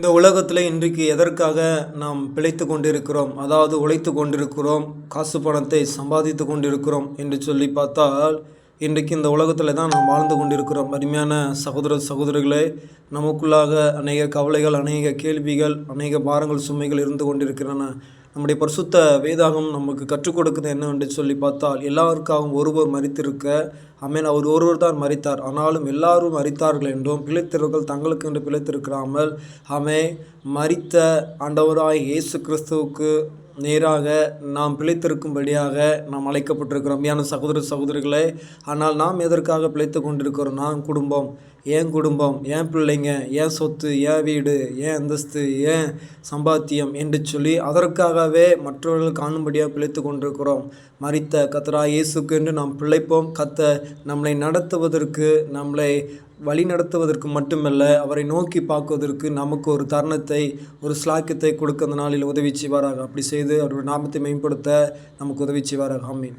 இந்த உலகத்தில் இன்றைக்கு எதற்காக நாம் பிழைத்து கொண்டிருக்கிறோம்? அதாவது உழைத்து கொண்டிருக்கிறோம் காசு பணத்தை சம்பாதித்து கொண்டிருக்கிறோம் என்று சொல்லி பார்த்தால் இன்றைக்கு இந்த உலகத்தில் தான் நாம் வாழ்ந்து கொண்டிருக்கிறோம். அருமையான சகோதர சகோதரிகளே நமக்குள்ளாக அநேக கவலைகள் அநேக கேள்விகள் அநேக பாரங்கள் சுமைகள் இருந்து கொண்டிருக்கின்றன. நம்முடைய பரிசுத்த வேதாகம் நமக்கு கற்றுக் கொடுக்குது என்னவென்று சொல்லி பார்த்தால் எல்லாருக்காகவும் ஒருவர் மறித்திருக்க அமேன் அவர் ஒருவர் தான் மறித்தார் ஆனாலும் எல்லாரும் மறித்தார்கள் என்றும் பிழைத்தவர்கள் தங்களுக்கு என்று பிழைத்திருக்கிறாமல் அமே மறித்த ஆண்டவராய் இயேசு கிறிஸ்துவுக்கு நேராக நாம் பிழைத்திருக்கும்படியாக நாம் அழைக்கப்பட்டிருக்கிறோம். ஏன்னா சகோதர சகோதரிகளே ஆனால் நாம் எதற்காக பிழைத்து கொண்டிருக்கிறோம்? நாம் குடும்பம். என் குடும்பம்? என் பிள்ளைங்க? ஏன் சொத்து? ஏன் வீடு? ஏன் அந்தஸ்து? ஏன் சம்பாத்தியம்? என்று சொல்லி அதற்காகவே மற்றவர்கள் காணும்படியாக பிழைத்து கொண்டிருக்கிறோம். மறித்த கத்தரா இயேசுக்கு என்று நாம் பிழைப்போம். கத்த நம்மளை நடத்துவதற்கு நம்மளை வழி நடத்துவதற்கு மட்டுமல்ல அவரை நோக்கி பார்க்குவதற்கு நமக்கு ஒரு தருணத்தை ஒரு ஸ்லாக்கியத்தை கொடுக்க அந்த நாளில் உதவி செய்வாராக. அப்படி செய்து அவருடைய நாமத்தை மேம்படுத்த நமக்கு உதவி செய்வாராக. ஆமீன்.